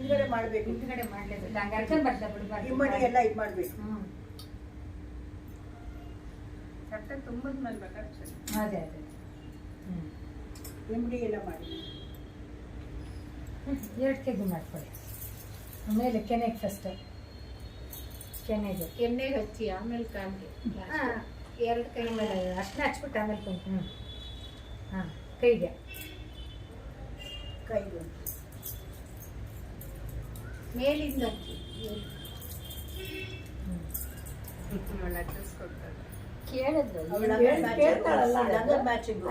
ಹಿಂದ್ಗಡೆ ಮಾಡ್ಬೇಕು. ಹಿಂದ್ಗಡೆ ಮಾಡ್ಲೇಬೇಕು. ಹಂಗ ಅರ್ಕೊಂಡ್ ಬರ್ತಾ ಬಿಡ್ಬಾರ್ದು ಇಮ್ಮಡಿ ಎಲ್ಲ ಇದು ಮಾಡ್ಬೇಕು. ಹ್ಮ್. ತಟ್ಟೆ ತುಂಬಿದ್ಮೇಲೆ ಬೇಕಾಗ್ತದೆ ಅದೇ ಅದೇ. ಹ್ಮ್. ಇಮ್ಮಡಿ ಎಲ್ಲ ಮಾಡಿ. ಎರಡು ಕೆ ಜಿ ಮಾಡ್ಕೊಳ್ಳಿ. ಆಮೇಲೆ ಕೆನೆಗೆ ಫಸ್ಟ್ ಕೆನೆಗೆ. ಎಣ್ಣೆಗೆ ಹಚ್ಚಿ ಆಮೇಲೆ ಕಾಲ್ಗೆ. ಎರಡು ಕೈ ಮೇಲೆ ಅಷ್ಟನ್ನ ಹಚ್ಬಿಟ್ಟು ಆಮೇಲೆ ಕುಂತು ಹ್ಞೂ ಹಾಂ ಕೈಗೆ. ಕೈಗೆ.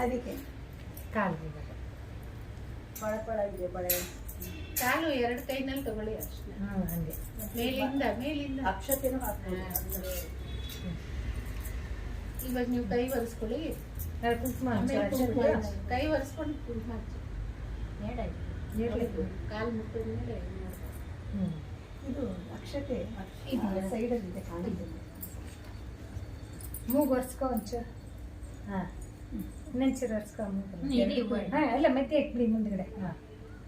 ಅದಕ್ಕೆ. ಕಾಲು ಇವಾಗ ಪಳ ಪಳ ಇದೆ ಬಳೆ ಕಾಲು ಎರಡು ಕೈನಲ್ಲಿ ತಗೊಳ್ಳಿ ಅಷ್ಟೇ ಮೇಲಿಂದ ಮೇಲಿಂದ. ಅಕ್ಷತೆನೂ ಹಾಕ್ಬೋದು. ಇವಾಗ ನೀವು ಕೈ ಒರೆಸ್ಕೊಳ್ಳಿ. ಕೈ ಒರೆಸ್ಕೊಂಡು ಕುಂಕುಮ ಕಾಲು ಮುಟ್ಟಿದ್ಮೇಲೆ ಇದು ಅಕ್ಷತೆ ಇದೆಯಾ? ಸೈಡಲ್ಲಿ ಇದೆ ಕಾಣಿದೆ ಮೂಗು ಒರೆಸ್ಕೊ ಒಂಚೂರು. ಹಾಂ. ಇನ್ನೊಂಚೂರು ಒರೆಸ್ಕೊ. ಹಾಂ ಎಲ್ಲ ಮತ್ತೆ ಇಟ್ಬಿಡಿ ಮುಂದ್ಗಡೆ. ಹಾಂ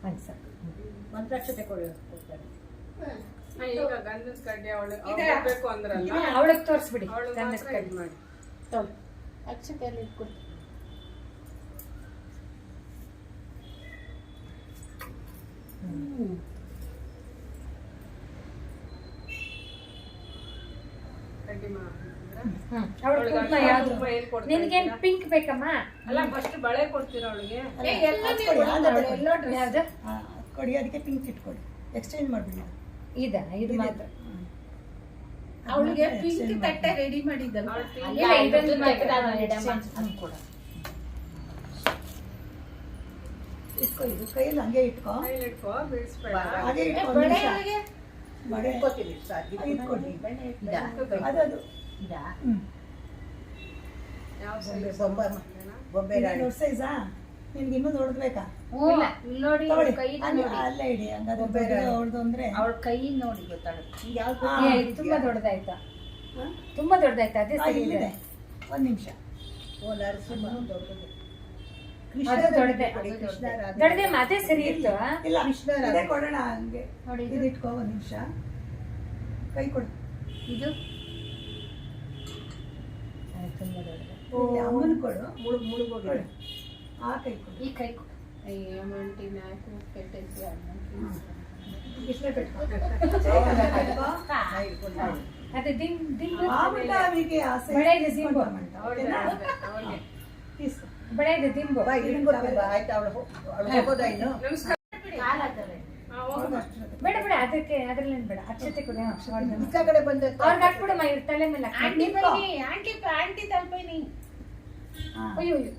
ಹಂಗೆ ಸರ್. ಒಂದು ಮಂತ್ರಾಕ್ಷತೆ ಕೊಡಿ. ಗಂಧದ ಕಡ್ಡಿ ಅವಳು. ಅಂದ್ರಲ್ಲ? ಅವಳಿಗೆ ತೋರಿಸ್ಬಿಡಿ ಗಂಧದ ಕಡ್ಡಿ. ಮಾಡಿ. ಅಕ್ಷತೆಯಲ್ಲಿ ಇಟ್ಕೊಡಿ ಕಡ್ಡಿ ಮಾಡಿದ್ರೆ ಹ್ಞೂ ಅವಳು ಅವಳಿಗೆ ಕುಂಕುಮ ಅರ್ಶಿನ ಯಾವುದು ಕುಂಕುಮ ಏನ್ ಕೊಡ್ತಾ ನಿನ್ಗೇನು? ಪಿಂಕ್ ಬೇಕಮ್ಮ? ಅಲ್ಲ ಫಸ್ಟ್ ಬಳೆ ಕೊಡ್ತೀರ ಅವಳಿಗೆ? ಅದು ಕೊಡಿ, ಅದು ಅದಕ್ಕೆ ಪಿಂಕ್ ಇಟ್ಕೊಡಿ. ಎಕ್ಸ್ಚೇಂಜ್ ಮಾಡ್ಬಿಡಿ ಇದ. ಇದು? ಮಾತ್ರ. ಅವಳಿಗೆ ಪಿಂಕ್ ತಟ್ಟೆ. ರೆಡಿ ಮಾಡಿದ್ದಲ್ಲ. ಇಟ್ಕೊ ಇದು. ಕೈಯಲ್ಲಿ ಹಂಗೆ ಇಟ್ಕೊ. ಇಟ್ಕೊಂಡು ಇಟ್ಕೋ ಬಳೆ ಅದು ಬಳೆ ಬೊಂಬೆ ದೊಡ್ಡ ಸೈಜಾ ನಿನ್ಗೆ ಇನ್ನೂ ದೊಡ್ಡಬೇಕಾ ಇಲ್ಲ. ನೋಡಿ ಕೈ ನೋಡಿ. ಅಲ್ಲೇ ಇಡಿ ಹಂಗಾದ್ರೆ ಬೊಂಬೆ ದೊಡ್ಡದು ಅಂದ್ರೆ. ಅವಳ ಕೈ ನೋಡಿ ಗೊತ್ತಾಗುತ್ತೆ. ತುಂಬಾ ದೊಡ್ಡದಾಯ್ತಾ? ತುಂಬಾ ದೊಡ್ಡದಾಯ್ತಾ? ಅದೇ ಸರಿ ಇದೆ. ಒಂದ್ ನಿಮಿಷ. ಓ ನರಸಿಂಹ ದೊಡ್ಡದು. ಕೃಷ್ಣ ದೊಡ್ಡದೆ. ಕೊಡಿ, ಕೃಷ್ಣ ಅದೇ ಸರಿ ಇತ್ತು ಇಲ್ಲ ಕೃಷ್ಣ ಇದೇ ರಾಧೆ. ಕೊಡೋಣ ಹಂಗೆ. ನೋಡಿ ಇದು. ಇಟ್ಕೋ ಒಂದ್ ನಿಮಿಷ. ಕೈ ಕೊಡು. ಇದು ಆ, ತುಂಬಾ ದೊಡ್ಡದು ಇಲ್ಲಿ ಅಮ್ಮನ ಕೊಡು ಮುಳು ಕೊಡು ಆ ಕೈ ಕೊಡು. ಈ ಕೈ ಕೊ- ಅಯ್ಯೋ ಮಂಟಿ ನಾಲ್ಕು ಕೆಟ್ಟೈತಿ ಅದು ದಿನ್ ಅವರಿಗೆ ಆಸೆ ಬಳೆ ಇದೆ ದಿಂಬು. ಇದನ್ ಅವಳು ಇನ್ನು? ನಮಸ್ಕಾರ. ಬೇಡ ಅದಕ್ಕೆ ಅದ್ರಲ್ಲಿ ಬೇಡ. ಅಕ್ಷತೆ ಕೊಡಿ ಅಕ್ಷರ ಕಡೆ ಬಂದು ಅವ್ರಿಗೆ ಹಾಕ್ಬಿಡಮ್ಮ ಮೈ ತಲೆ ಮೇಲೆ ಆಂಟಿ ಬನ್ನಿ ಆಂಟಿ ಆಂಟಿ ತಲುಪಿ ಅಯ್ಯೋ ಅಯ್ಯೋ.